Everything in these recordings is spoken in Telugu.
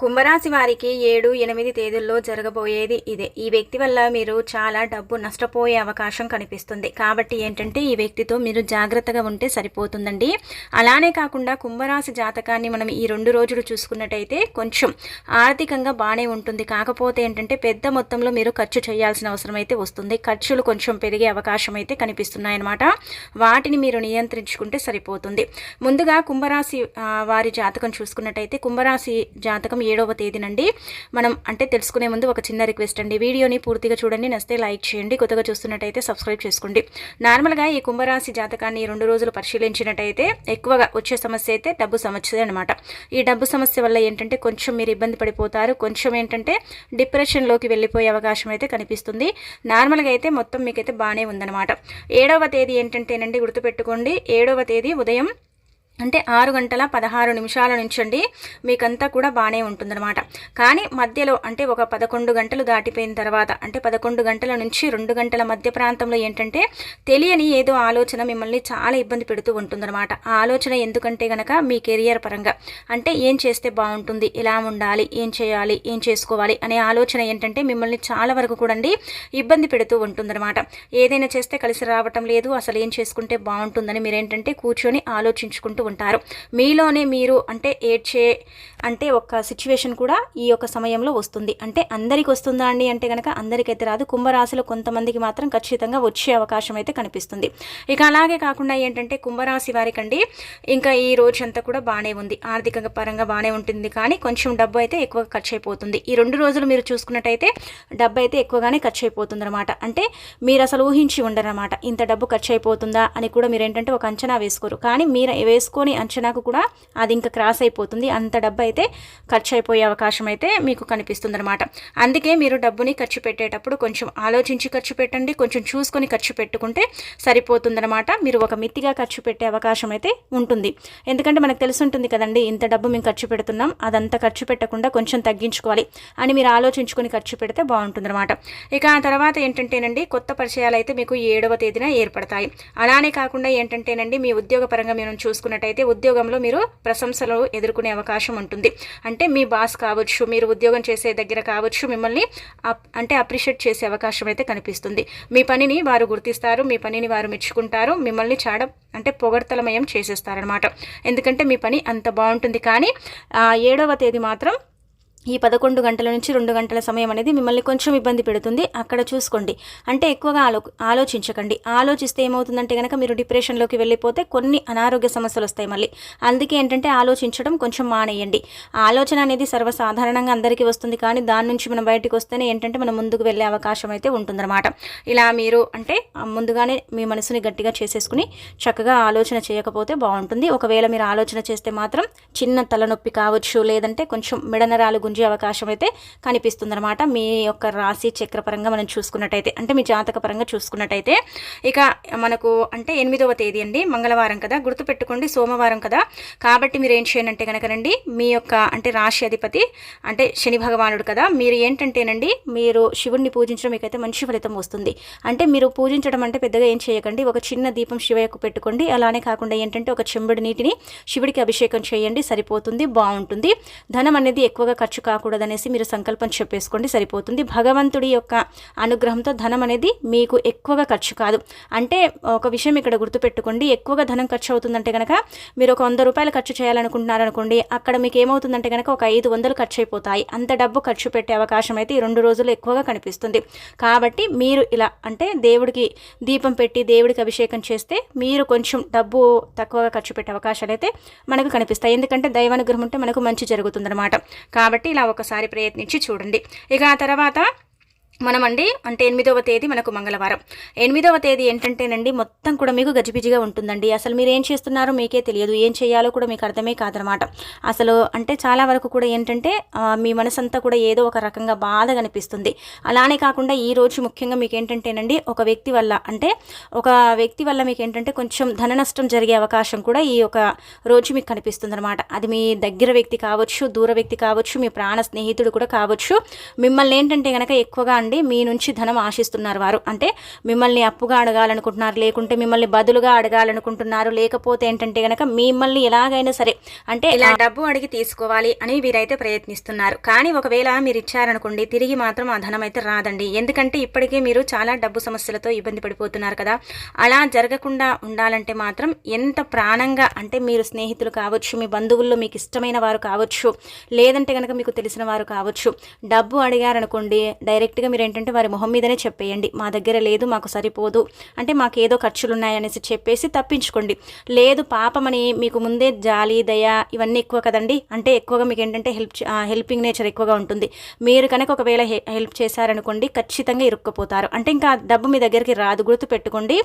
కుంభరాశి వారికి ఏడు ఎనిమిది తేదీల్లో జరగబోయేది ఇదే. ఈ వ్యక్తి వల్ల మీరు చాలా డబ్బు నష్టపోయే అవకాశం కనిపిస్తుంది. కాబట్టి ఏంటంటే ఈ వ్యక్తితో మీరు జాగ్రత్తగా ఉంటే సరిపోతుందండి. అలానే కాకుండా కుంభరాశి జాతకాన్ని మనం ఈ రెండు రోజులు చూసుకున్నట్టయితే కొంచెం ఆర్థికంగా బాగానే ఉంటుంది. కాకపోతే ఏంటంటే పెద్ద మొత్తంలో మీరు ఖర్చు చేయాల్సిన అవసరం అయితే వస్తుంది. ఖర్చులు కొంచెం పెరిగే అవకాశం అయితే కనిపిస్తున్నాయన్నమాట. వాటిని మీరు నియంత్రించుకుంటే సరిపోతుంది. ముందుగా కుంభరాశి వారి జాతకం చూసుకున్నట్టయితే కుంభరాశి జాతకం ఏడవ తేదీనండి. మనం అంటే తెలుసుకునే ముందు ఒక చిన్న రిక్వెస్ట్ అండి. వీడియోని పూర్తిగా చూడండి నస్తే లైక్ చేయండి కొత్తగా చూస్తున్నట్టయితే సబ్స్క్రైబ్ చేసుకోండి. నార్మల్గా ఈ కుంభరాశి జాతకాన్ని రెండు రోజులు పరిశీలించినట్టయితే ఎక్కువగా వచ్చే సమస్య అయితే డబ్బు సమస్య అనమాట ఈ డబ్బు సమస్య వల్ల ఏంటంటే కొంచెం మీరు ఇబ్బంది పడిపోతారు. కొంచెం ఏంటంటే డిప్రెషన్లోకి వెళ్ళిపోయే అవకాశం అయితే కనిపిస్తుంది. నార్మల్గా అయితే మొత్తం మీకైతే బాగానే ఉందన్నమాట. ఏడవ తేదీ ఏంటంటేనండి గుర్తుపెట్టుకోండి. ఏడవ తేదీ ఉదయం అంటే ఆరు గంటల పదహారు నిమిషాల నుంచి అండి మీకంతా కూడా బాగానే ఉంటుందన్నమాట. కానీ మధ్యలో అంటే ఒక పదకొండు గంటలు దాటిపోయిన తర్వాత అంటే పదకొండు గంటల నుంచి రెండు గంటల మధ్య ప్రాంతంలో ఏంటంటే తెలియని ఏదో ఆలోచన మిమ్మల్ని చాలా ఇబ్బంది పెడుతూ ఉంటుందన్నమాట. ఆ ఆలోచన ఎందుకంటే గనక మీ కెరియర్ పరంగా. అంటే ఏం చేస్తే బాగుంటుంది ఎలా ఉండాలి ఏం చేయాలి ఏం చేసుకోవాలి అనే ఆలోచన ఏంటంటే మిమ్మల్ని చాలా వరకు కూడా అండి ఇబ్బంది పెడుతూ ఉంటుందన్నమాట. ఏదైనా చేస్తే కలిసి రావటం లేదు అసలు ఏం చేసుకుంటే బాగుంటుందని మీరేంటంటే కూర్చొని ఆలోచించుకుంటూ ఉంటారు. మీలోనే మీరు అంటే ఏడ్చే అంటే ఒక సిచ్యువేషన్ కూడా ఈ యొక్క సమయంలో వస్తుంది. అంటే అందరికి వస్తుందా అండి అంటే కనుక అందరికైతే రాదు. కుంభరాశిలో కొంతమందికి మాత్రం ఖచ్చితంగా వచ్చే అవకాశం అయితే కనిపిస్తుంది. ఇక అలాగే కాకుండా ఏంటంటే కుంభరాశి వారికండి ఇంకా ఈ రోజంతా కూడా బాగానే ఉంది. ఆర్థిక పరంగా బాగానే ఉంటుంది కానీ కొంచెం డబ్బు అయితే ఎక్కువ ఖర్చు అయిపోతుంది ఈ రెండు రోజులు మీరు చూసుకున్నట్టయితే డబ్బు అయితే ఎక్కువగానే ఖర్చు అయిపోతుంది అనమాట అంటే మీరు అసలు ఊహించి ఉండరనమాట ఇంత డబ్బు ఖర్చు అయిపోతుందా అని కూడా మీరు ఏంటంటే ఒక అంచనా వేసుకోరు. కానీ మీరు వేసుకొని అంచనాకు కూడా అది ఇంకా క్రాస్ అయిపోతుంది. అంత డబ్బు అయితే ఖర్చు అయిపోయే అవకాశం అయితే మీకు కనిపిస్తుంది అనమాట అందుకే మీరు డబ్బుని ఖర్చు పెట్టేటప్పుడు కొంచెం ఆలోచించి ఖర్చు పెట్టండి. కొంచెం చూసుకొని ఖర్చు పెట్టుకుంటే సరిపోతుందన్నమాట. మీరు ఒక మితిగా ఖర్చు పెట్టే అవకాశం అయితే ఉంటుంది. ఎందుకంటే మనకు తెలిసి ఉంటుంది కదండి ఇంత డబ్బు మేము ఖర్చు పెడుతున్నాం అదంతా ఖర్చు పెట్టకుండా కొంచెం తగ్గించుకోవాలి అని మీరు ఆలోచించుకొని ఖర్చు పెడితే బాగుంటుందన్నమాట. ఇక ఆ తర్వాత ఏంటంటేనండి కొత్త పరిచయాలు అయితే మీకు ఏడవ తేదీన ఏర్పడతాయి. అలానే కాకుండా ఏంటంటేనండి మీ ఉద్యోగ పరంగా చూసుకున్నట్టు చూసుకున్నట్టయితే ఉద్యోగంలో మీరు ప్రశంసలు ఎదుర్కొనే అవకాశం ఉంటుంది. అంటే మీ బాస్ కావచ్చు మీరు ఉద్యోగం చేసే దగ్గర కావచ్చు మిమ్మల్ని అప్- అంటే అప్రిషియేట్ చేసే అవకాశం అయితే కనిపిస్తుంది. మీ పనిని వారు గుర్తిస్తారు మీ పనిని వారు మెచ్చుకుంటారు మిమ్మల్ని చాడ అంటే పొగడ్తలమయం చేసేస్తారనమాట ఎందుకంటే మీ పని అంత బాగుంటుంది కానీ ఏడవ తేదీ మాత్రం ఈ పదకొండు గంటల నుంచి రెండు గంటల సమయం అనేది మిమ్మల్ని కొంచెం ఇబ్బంది పెడుతుంది. అక్కడ చూసుకోండి. అంటే ఎక్కువగా ఆలో ఆలోచించకండి. ఆలోచిస్తే ఏమవుతుందంటే కనుక మీరు డిప్రెషన్లోకి వెళ్ళిపోతే కొన్ని అనారోగ్య సమస్యలు వస్తాయి మళ్ళీ. అందుకే ఏంటంటే ఆలోచించడం కొంచెం మానేయండి. ఆలోచన అనేది సర్వసాధారణంగా అందరికీ వస్తుంది కానీ దాని నుంచి మనం బయటకు వస్తేనే ఏంటంటే మనం ముందుకు వెళ్ళే అవకాశం అయితే ఉంటుందన్నమాట. ఇలా మీరు అంటే ముందుగానే మీ మనసుని గట్టిగా చేసేసుకుని చక్కగా ఆలోచన చేయకపోతే బాగుంటుంది. ఒకవేళ మీరు ఆలోచన చేస్తే మాత్రం చిన్న తలనొప్పి కావచ్చు లేదంటే కొంచెం మెడనరాలు గుంజే అవకాశం అయితే కనిపిస్తుందన్నమాట. మీ యొక్క రాశి చక్రపరంగా మనం చూసుకున్నట్టయితే అంటే మీ జాతక పరంగా చూసుకున్నట్టయితే ఇక మనకు అంటే ఎనిమిదవ తేదీ అండి మంగళవారం కదా గుర్తుపెట్టుకోండి సోమవారం కదా. కాబట్టి మీరు ఏం చేయనంటే కనుకనండి మీ యొక్క అంటే రాశి అధిపతి అంటే శని భగవానుడు కదా మీరు ఏంటంటేనండి మీరు శివుణ్ణి పూజించడం మీకైతే మంచి ఫలితం వస్తుంది. అంటే మీరు పూజించడం అంటే పెద్దగా ఏం చేయకండి ఒక చిన్న దీపం శివయ్యకు పెట్టుకోండి. అలానే కాకుండా ఏంటంటే ఒక చెంబుడు నీటిని శివుడికి అభిషేకం చేయండి సరిపోతుంది బాగుంటుంది. ధనం అనేది ఎక్కువగా ఖర్చు కాకూడదనేసి మీరు సంకల్పం చెప్పేసుకోండి సరిపోతుంది. భగవంతుడి యొక్క అనుగ్రహంతో ధనం అనేది మీకు ఎక్కువగా ఖర్చు కాదు. అంటే ఒక విషయం ఇక్కడ గుర్తుపెట్టుకోండి ఎక్కువగా ధనం ఖర్చు అవుతుందంటే కనుక మీరు ఒక వంద రూపాయలు ఖర్చు చేయాలనుకుంటున్నారనుకోండి అక్కడ మీకు ఏమవుతుందంటే కనుక ఒక ఐదు వందలు ఖర్చు అయిపోతాయి అంత డబ్బు ఖర్చు పెట్టే అవకాశం అయితే ఈ రెండు రోజులు ఎక్కువగా కనిపిస్తుంది. కాబట్టి మీరు ఇలా అంటే దేవుడికి దీపం పెట్టి దేవుడికి అభిషేకం చేస్తే మీరు కొంచెం డబ్బు తక్కువగా ఖర్చు పెట్టే అవకాశాలు అయితే మనకు కనిపిస్తాయి. ఎందుకంటే దైవానుగ్రహం ఉంటే మనకు మంచి జరుగుతుందన్నమాట. కాబట్టి ఇలా ఒకసారి ప్రయత్నించి చూడండి. ఇక ఆ తర్వాత మనమండి అంటే ఎనిమిదవ తేదీ మనకు మంగళవారం. ఎనిమిదవ తేదీ ఏంటంటేనండి మొత్తం కూడా మీకు గజిబిజిగా ఉంటుందండి. అసలు మీరు ఏం చేస్తున్నారో మీకే తెలియదు. ఏం చేయాలో కూడా మీకు అర్థమే కాదనమాట. అసలు అంటే చాలా వరకు కూడా ఏంటంటే మీ మనసంతా కూడా ఏదో ఒక రకంగా బాధ కనిపిస్తుంది అలానే కాకుండా ఈ రోజు ముఖ్యంగా మీకు ఏంటంటేనండి ఒక వ్యక్తి వల్ల అంటే ఒక వ్యక్తి వల్ల మీకు ఏంటంటే కొంచెం ధన నష్టం జరిగే అవకాశం కూడా ఈ ఒక రోజు మీకు కనిపిస్తుంది అనమాట అది మీ దగ్గర వ్యక్తి కావచ్చు దూర వ్యక్తి కావచ్చు మీ ప్రాణ స్నేహితుడు కూడా కావచ్చు. మిమ్మల్ని ఏంటంటే కనుక ఎక్కువగా అండి మీ నుంచి ధనం ఆశిస్తున్నారు వారు. అంటే మిమ్మల్ని అప్పుగా అడగాలనుకుంటున్నారు లేకుంటే మిమ్మల్ని బదులుగా అడగాలనుకుంటున్నారు లేకపోతే ఏంటంటే గనక మిమ్మల్ని ఎలాగైనా సరే అంటే ఇలా డబ్బు అడిగి తీసుకోవాలి అని వీరైతే ప్రయత్నిస్తున్నారు. కానీ ఒకవేళ మీరు ఇచ్చారనుకోండి తిరిగి మాత్రం ఆ ధనం అయితే రాదండి. ఎందుకంటే ఇప్పటికే మీరు చాలా డబ్బు సమస్యలతో ఇబ్బంది పడిపోతున్నారు కదా. అలా జరగకుండా ఉండాలంటే మాత్రం ఎంత ప్రాణంగా అంటే మీరు స్నేహితులు కావచ్చు మీ బంధువుల్లో మీకు ఇష్టమైన వారు కావచ్చు లేదంటే కనుక మీకు తెలిసిన వారు కావచ్చు డబ్బు అడిగారనుకోండి డైరెక్ట్గా మీరు ఏంటంటే వారి మొహం మీదనే చెప్పేయండి. మా దగ్గర లేదు మాకు సరిపోదు. అంటే మాకు ఏదో ఖర్చులు ఉన్నాయనేసి చెప్పేసి తప్పించుకోండి. లేదు పాపమని మీకు ముందే జాలి దయ ఇవన్నీ ఎక్కువ కదండి. అంటే ఎక్కువగా మీకు ఏంటంటే హెల్ప్ హెల్పింగ్ నేచర్ ఎక్కువగా ఉంటుంది. మీరు కనుక ఒకవేళ హెల్ప్ చేశారనుకోండి ఖచ్చితంగా ఇరుక్కుపోతారు. అంటే ఇంకా డబ్బు మీ దగ్గరికి రాదు గుర్తు పెట్టుకోండి.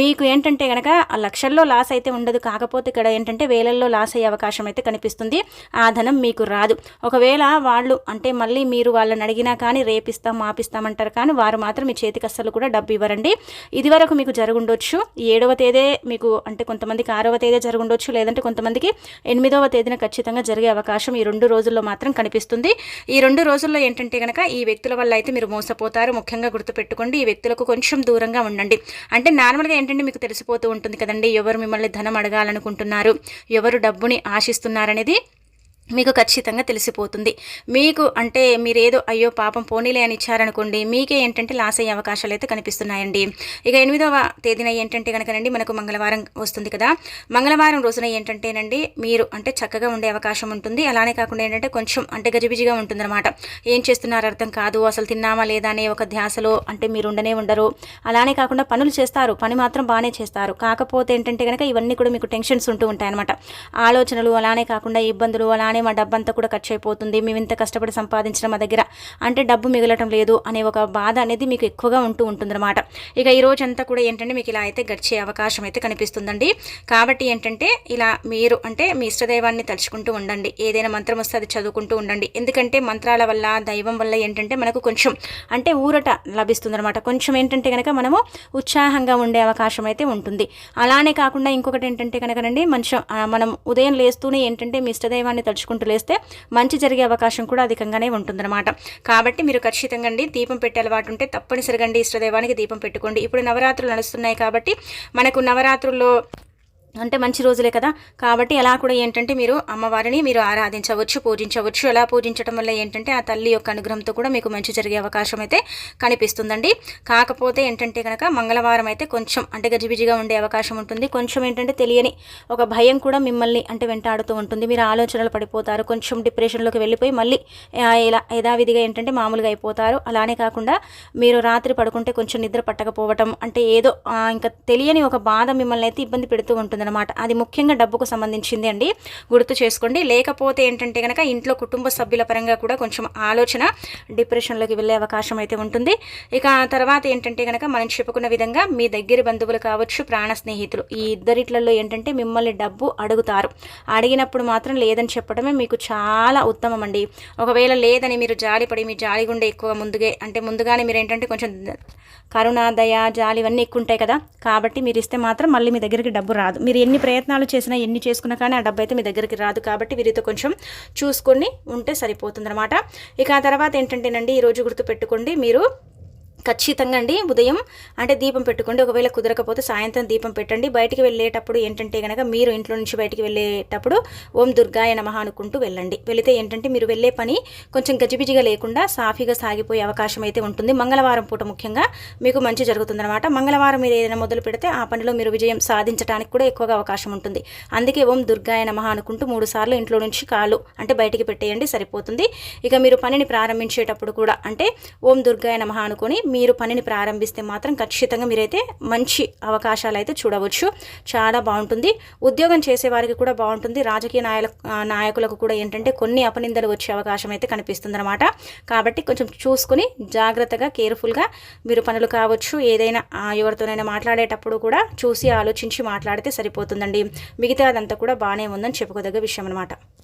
మీకు ఏంటంటే కనుక లక్షల్లో లాస్ అయితే ఉండదు. కాకపోతే ఇక్కడ ఏంటంటే వేలల్లో లాస్ అయ్యే అవకాశం అయితే కనిపిస్తుంది. ఆ ధనం మీకు రాదు. ఒకవేళ వాళ్ళు అంటే మళ్ళీ మీరు వాళ్ళని అడిగినా కానీ రేపిస్తాం ఇస్తామంటారు కానీ వారు మాత్రం మీ చేతికి అస్సలు కూడా డబ్బు ఇవ్వరండి. ఇది వరకు మీకు జరుగుండొచ్చు. ఏడవ తేదీ మీకు అంటే కొంతమందికి ఆరవ తేదీ జరుగుండొచ్చు. లేదంటే కొంతమందికి ఎనిమిదవ తేదీన ఖచ్చితంగా జరిగే అవకాశం ఈ రెండు రోజుల్లో మాత్రం కనిపిస్తుంది. ఈ రెండు రోజుల్లో ఏంటంటే కనుక ఈ వ్యక్తుల వల్ల అయితే మీరు మోసపోతారు. ముఖ్యంగా గుర్తుపెట్టుకోండి ఈ వ్యక్తులకు కొంచెం దూరంగా ఉండండి. అంటే నార్మల్గా ఏంటంటే మీకు తెలిసిపోతూ ఉంటుంది కదండి ఎవరు మిమ్మల్ని ధనం అడగాలనుకుంటున్నారు ఎవరు డబ్బుని ఆశిస్తున్నారనేది. మీకు ఖచ్చితంగా తెలిసిపోతుంది. మీకు అంటే మీరేదో అయ్యో పాపం పోనీలే అని ఇచ్చారనుకోండి మీకే ఏంటంటే లాస్ అయ్యే అవకాశాలు అయితే కనిపిస్తున్నాయండి. ఇక ఎనిమిదవ తేదీన ఏంటంటే కనుకనండి మనకు మంగళవారం వస్తుంది కదా. మంగళవారం రోజున ఏంటంటేనండి మీరు అంటే చక్కగా ఉండే అవకాశం ఉంటుంది. అలానే కాకుండా ఏంటంటే కొంచెం అంటే గజిబిజిగా ఉంటుందన్నమాట. ఏం చేస్తున్నారు అర్థం కాదు అసలు తిన్నామా లేదా అనే ఒక ధ్యాసలో అంటే మీరు ఉండనే ఉండరు. అలానే కాకుండా పనులు చేస్తారు పని మాత్రం బాగానే చేస్తారు. కాకపోతే ఏంటంటే కనుక ఇవన్నీ కూడా మీకు టెన్షన్స్ ఉంటూ ఉంటాయన్నమాట. ఆలోచనలు అలానే కాకుండా ఇబ్బందులు అలానే మా డబ్బంతా కూడా ఖర్చు అయిపోతుంది. మేము ఇంత కష్టపడి సంపాదించడం మా దగ్గర అంటే డబ్బు మిగలటం లేదు అనే ఒక బాధ అనేది మీకు ఎక్కువగా ఉంటూ ఉంటుందన్నమాట. ఇక ఈ రోజంతా కూడా ఏంటంటే మీకు ఇలా అయితే గడిచే అవకాశం అయితే కనిపిస్తుందండి. కాబట్టి ఏంటంటే ఇలా మీరు అంటే మీ ఇష్టదైవాన్ని తలుచుకుంటూ ఉండండి. ఏదైనా మంత్రం వస్తే అది చదువుకుంటూ ఉండండి. ఎందుకంటే మంత్రాల వల్ల దైవం వల్ల ఏంటంటే మనకు కొంచెం అంటే ఊరట లభిస్తుంది అనమాట కొంచెం ఏంటంటే కనుక మనము ఉత్సాహంగా ఉండే అవకాశం అయితే ఉంటుంది. అలానే కాకుండా ఇంకొకటి ఏంటంటే కనుకనండి మంచి మనం ఉదయం లేస్తూనే ఏంటంటే మీ ఇష్టదైవాన్ని తలుచుకుంటూ లేస్తే మంచి జరిగే అవకాశం కూడా అధికంగానే ఉంటుందన్నమాట. కాబట్టి మీరు ఖచ్చితంగా అండి దీపం పెట్టే అలవాటు ఉంటే తప్పనిసరిగా అండి ఇష్టదైవానికి దీపం పెట్టుకోండి. ఇప్పుడు నవరాత్రులు నడుస్తున్నాయి కాబట్టి మనకు నవరాత్రుల్లో అంటే మంచి రోజులే కదా. కాబట్టి అలా కూడా ఏంటంటే మీరు అమ్మవారిని మీరు ఆరాధించవచ్చు పూజించవచ్చు. ఎలా పూజించడం వల్ల ఏంటంటే ఆ తల్లి యొక్క అనుగ్రహంతో కూడా మీకు మంచి జరిగే అవకాశం అయితే కనిపిస్తుందండి. కాకపోతే ఏంటంటే కనుక మంగళవారం అయితే కొంచెం అంటే గజిబిజిగా ఉండే అవకాశం ఉంటుంది. కొంచెం ఏంటంటే తెలియని ఒక భయం కూడా మిమ్మల్ని అంటే వెంటాడుతూ ఉంటుంది. మీరు ఆలోచనలు పడిపోతారు. కొంచెం డిప్రెషన్లోకి వెళ్ళిపోయి మళ్ళీ ఇలా యథావిధిగా ఏంటంటే మామూలుగా అయిపోతారు. అలానే కాకుండా మీరు రాత్రి పడుకుంటే కొంచెం నిద్ర పట్టకపోవటం అంటే ఏదో ఇంకా తెలియని ఒక బాధ మిమ్మల్ని అయితే ఇబ్బంది పెడుతూ ఉంటుంది. ఉంటుందన్నమాట అది ముఖ్యంగా డబ్బుకు సంబంధించింది అండి. గుర్తు చేసుకోండి. లేకపోతే ఏంటంటే కనుక ఇంట్లో కుటుంబ సభ్యుల పరంగా కూడా కొంచెం ఆలోచన డిప్రెషన్లోకి వెళ్ళే అవకాశం అయితే ఉంటుంది. ఇక తర్వాత ఏంటంటే కనుక మనం చెప్పుకున్న విధంగా మీ దగ్గర బంధువులు కావచ్చు ప్రాణ స్నేహితులు ఈ ఇద్దరిట్లలో ఏంటంటే మిమ్మల్ని డబ్బు అడుగుతారు. అడిగినప్పుడు మాత్రం లేదని చెప్పడమే మీకు చాలా ఉత్తమం అండి. ఒకవేళ లేదని మీరు జాలిపడి మీ జాలి గుండె ఎక్కువ ముందుగే అంటే ముందుగానే మీరు ఏంటంటే కొంచెం కరుణ దయ జాలి ఇవన్నీ ఎక్కువ ఉంటాయి కదా. కాబట్టి మీరు ఇస్తే మాత్రం మళ్ళీ మీ దగ్గరికి డబ్బు రాదు. మీరు ఎన్ని ప్రయత్నాలు చేసినా ఎన్ని చేసుకున్నా కానీ ఆ డబ్బు అయితే మీ దగ్గరికి రాదు కాబట్టి వీరితో కొంచెం చూసుకొని ఉంటే సరిపోతుందన్నమాట. ఇక ఆ తర్వాత ఏంటంటేనండి ఈరోజు గుర్తుపెట్టుకోండి మీరు ఖచ్చితంగా అండి. ఉదయం అంటే దీపం పెట్టుకోండి. ఒకవేళ కుదరకపోతే సాయంత్రం దీపం పెట్టండి. బయటికి వెళ్ళేటప్పుడు ఏంటంటే కనుక మీరు ఇంట్లో నుంచి బయటికి వెళ్ళేటప్పుడు ఓం దుర్గాయ నమః అనుకుంటూ వెళ్ళండి. వెళితే ఏంటంటే మీరు వెళ్ళే పని కొంచెం గజిబిజిగా లేకుండా సాఫీగా సాగిపోయే అవకాశం అయితే ఉంటుంది. మంగళవారం పూట ముఖ్యంగా మీకు మంచి జరుగుతుందన్నమాట. మంగళవారం మీరు ఏదైనా మొదలు పెడితే ఆ పనిలో మీరు విజయం సాధించడానికి కూడా ఎక్కువగా అవకాశం ఉంటుంది. అందుకే ఓం దుర్గాయ నమః అనుకుంటూ మూడు సార్లు ఇంట్లో నుంచి కాలు అంటే బయటికి పెట్టేయండి. సరిపోతుంది. ఇక మీరు పనిని ప్రారంభించేటప్పుడు కూడా అంటే ఓం దుర్గాయ నమః అనుకుని మీరు పనిని ప్రారంభిస్తే మాత్రం ఖచ్చితంగా మీరైతే మంచి అవకాశాలు అయితే చూడవచ్చు. చాలా బాగుంటుంది. ఉద్యోగం చేసేవారికి కూడా బాగుంటుంది. రాజకీయ నాయకు నాయకులకు కూడా ఏంటంటే కొన్ని అపనిందలు వచ్చే అవకాశం అయితే కనిపిస్తుంది అనమాట కాబట్టి కొంచెం చూసుకుని జాగ్రత్తగా కేర్ఫుల్గా మీరు పనులు కావచ్చు. ఏదైనా ఎవరితోనైనా మాట్లాడేటప్పుడు కూడా చూసి ఆలోచించి మాట్లాడితే సరిపోతుందండి. మిగతా అదంతా కూడా బాగానే ఉందని చెప్పుకోదగ్గ విషయం అనమాట